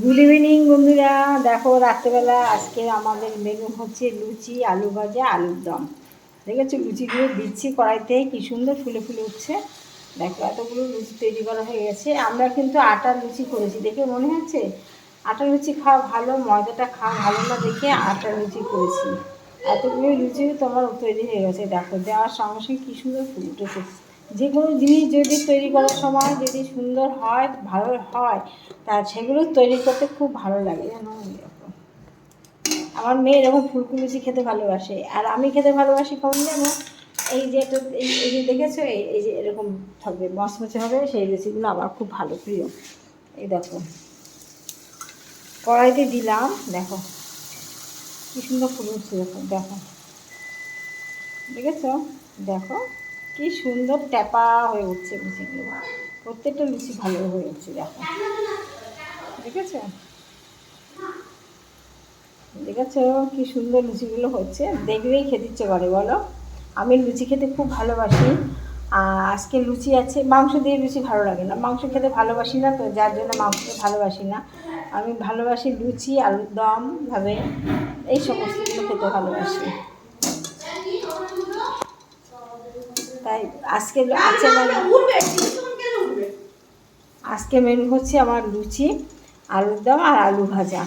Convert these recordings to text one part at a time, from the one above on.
Good evening বন্ধুরা। দেখো, রাত্রেবেলা আজকে আমাদের মেনু হচ্ছে লুচি, আলু ভাজা, আলুর দম। দেখেছ লুচিগুলো দিচ্ছি কড়াইতে। কি সুন্দর ফুলে ফুলে উঠছে। দেখো, এতগুলো লুচি তৈরি করা হয়ে গেছে। আমরা কিন্তু আটার লুচি করেছি, দেখে মনে হচ্ছে? আটার লুচি খাওয়া ভালো ময়দাটা খাওয়া ভালো না দেখে আটার লুচি করেছি। এতগুলো লুচি তোমার তৈরি হয়ে গেছে। দেখো, দেওয়ার সঙ্গে সঙ্গে কী সুন্দর ফুল উঠেছে। যে কোনো জিনিস যদি তৈরি করার সময় যদি সুন্দর হয়, ভালো হয়, তা সেগুলো তৈরি করতে খুব ভালো লাগে, জানো। আমার মেয়ে এরকম ফুলকো লুচি খেতে ভালোবাসে। আর আমি খেতে ভালোবাসি কেমন জানো? এই যে এটা এই যে দেখেছ? এই এই যে এরকম থাকবে, মচমচে হবে, সেই লুচিগুলো আমার খুব ভালো, প্রিয়। এই দেখো। কড়াইতে দিলাম, দেখো। কি সুন্দর ফুল উঠছে, দেখো দেখো। দেখেছ? দেখো। কি সুন্দর ট্যাপা হয়ে উঠছে লুচিগুলো প্রত্যেকটা লুচি ভালো হয়ে উঠছে, দেখো। দেখেছ? দেখেছ কি সুন্দর লুচিগুলো হচ্ছে? দেখলেই খেতে ইচ্ছে করে, বলো। আমি লুচি খেতে খুব ভালোবাসি। আজকে লুচি আছে, মাংস দিয়ে লুচি ভালো লাগে না। মাংস খেতে ভালোবাসি না, তো যার জন্য মাংস ভালোবাসি না। আমি ভালোবাসি লুচি, আলুর দম, ভাবে। এই সমস্তগুলো খেতে ভালোবাসি। তাই আজকে আছে আজকে মেনু হচ্ছে আমার লুচি আলুর দম আর আলু ভাজা।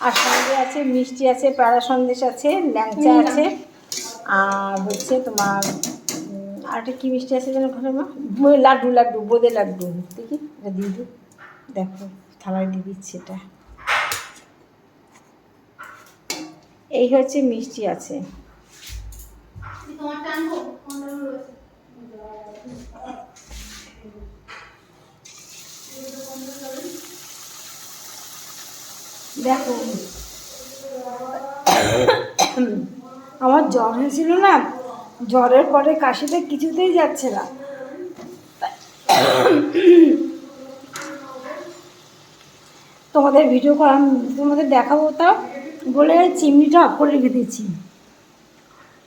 আর সঙ্গে আছে মিষ্টি আছে প্যাড়া সন্দেশ আছে ল্যাংচা আছে আর হচ্ছে তোমার উম, আর একটা কী মিষ্টি আছে যেন ঘরে মা? লাড্ডু লাড্ডু বোঁদে লাড্ডু। দেখি এটা দিয়ে দিই। দেখো থালায় দিয়ে দিচ্ছি এটা। এই হচ্ছে মিষ্টি আছে। দেখো, আমার জ্বর হয়েছিল না, জ্বরের পরে কাশিতে কিছুতেই যাচ্ছে না। তোমাদের ভিডিও করা তোমাদের দেখাবো তাও বলে চিমনিটা অফ করে রেখে দিয়েছি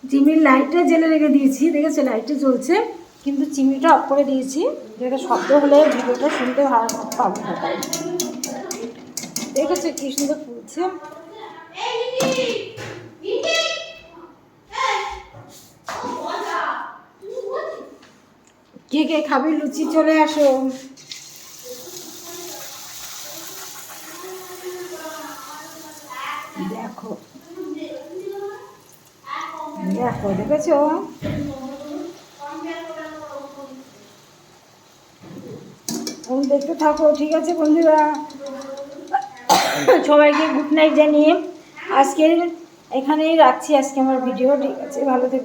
চিমনির লাইটটা জেলে রেখে দিয়েছি, দেখেছ? লাইটটা জ্বলছে, কিন্তু চিমনিটা অফ করে দিয়েছি, যেটা শব্দ হলে ভিডিওটা শুনতে ভালো পাবো দেখেছ কি সুন্দর ফুলছে? কে কে খাবি লুচি চলে আসো। দেখো দেখো দেখেছ? দেখতে থাকো, ঠিক আছে বন্ধুরা? সবাইকে গুড নাইট জানিয়ে আজকে এখানেই রাখছি। আজকে আমার ভিডিও ঠিক আছে? ভালো থেকো।